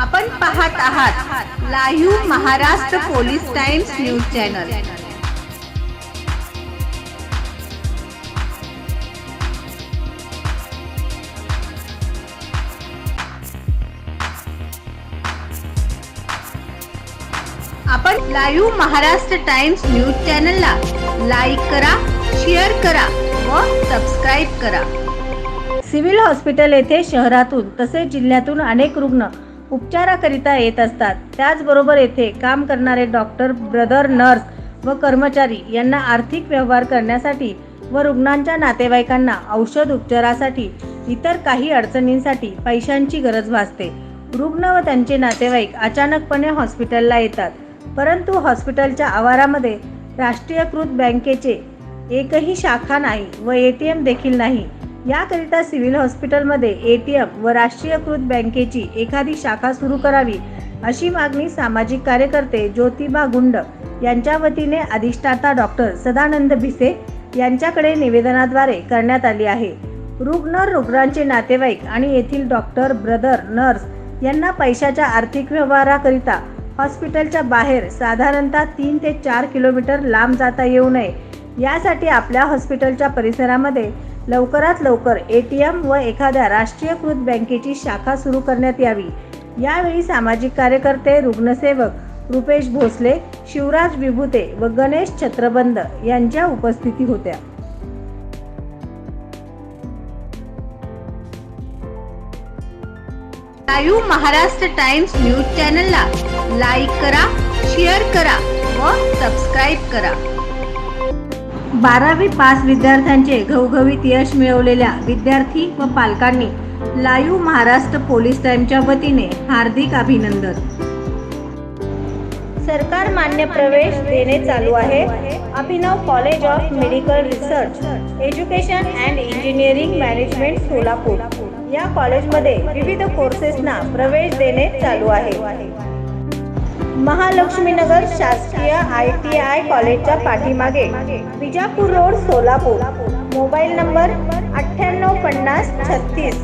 आपण पाहत आहात live Maharashtra police Times news channel. आपण लाईव्ह महाराष्ट्र टाइम्स न्यूज चॅनलला लाईक करा शेअर करा व सबस्क्राईब करा. सिव्हिल हॉस्पिटल येथे शहरातून तसेच जिल्ह्यातून अनेक रुग्ण उपचाराकरिता येत असतात. त्याचबरोबर येथे काम करणारे डॉक्टर ब्रदर नर्स व कर्मचारी यांना आर्थिक व्यवहार करण्यासाठी व रुग्णांच्या नातेवाईकांना औषध उपचारासाठी इतर काही अडचणींसाठी पैशांची गरज भासते. रुग्ण व त्यांचे नातेवाईक अचानकपणे हॉस्पिटलला येतात. परंतु हॉस्पिटलच्या आवारामध्ये राष्ट्रीयकृत बँकेचे एकही शाखा नाही व ए टी एम देखील नाही. याकरिता सिव्हिल हॉस्पिटलमध्ये ए टी एम व राष्ट्रीयकृत बँकेची एखादी शाखा सुरू करावी अशी मागणी सामाजिक कार्यकर्ते ज्योतिबा गुंड यांच्या वतीने अधिष्ठाता डॉक्टर सदानंद भिसे यांच्याकडे निवेदनाद्वारे करण्यात आली आहे. रुग्ण रुग्णांचे नातेवाईक आणि येथील डॉक्टर ब्रदर नर्स यांना पैशाच्या आर्थिक व्यवहाराकरिता हॉस्पिटलच्या बाहेर साधारणतः तीन ते चार किलोमीटर लांब जाता येऊ नये. यासाठी आपल्या हॉस्पिटलच्या परिसरामध्ये लवकरात लवकर ए टी एम व एखाद्या राष्ट्रीयकृत बँकेची शाखा सुरू करण्यात यावी. यावेळी सामाजिक कार्यकर्ते रुग्णसेवक रुपेश भोसले शिवराज विभूते व गणेश छत्रबंद यांच्या उपस्थिती होत्या. लाईव्ह महाराष्ट्र टाइम्स न्यूज चॅनलला लाईक करा शेअर करा व सबस्क्राईब करा. बारावी पास विद्यार्थ्यांचे घवघवीत यश मिळवलेल्या विद्यार्थी व पालकांनी लाईव्ह महाराष्ट्र पोलीस टाईमच्या वतीने हार्दिक अभिनंदन. सरकार मान्य प्रवेश देणे चालू आहे. Abhinav college of medical research education and engineering management Solapur. या कॉलेजमध्ये विविध कोर्सेसना प्रवेश देणे चालू आहे. महालक्ष्मीनगर शासकीय आय टी आय कॉलेजच्या पाठीमागे Vijapur road Solapur. Mobile number अठ्ठ्याण्णव पन्नास छत्तीस.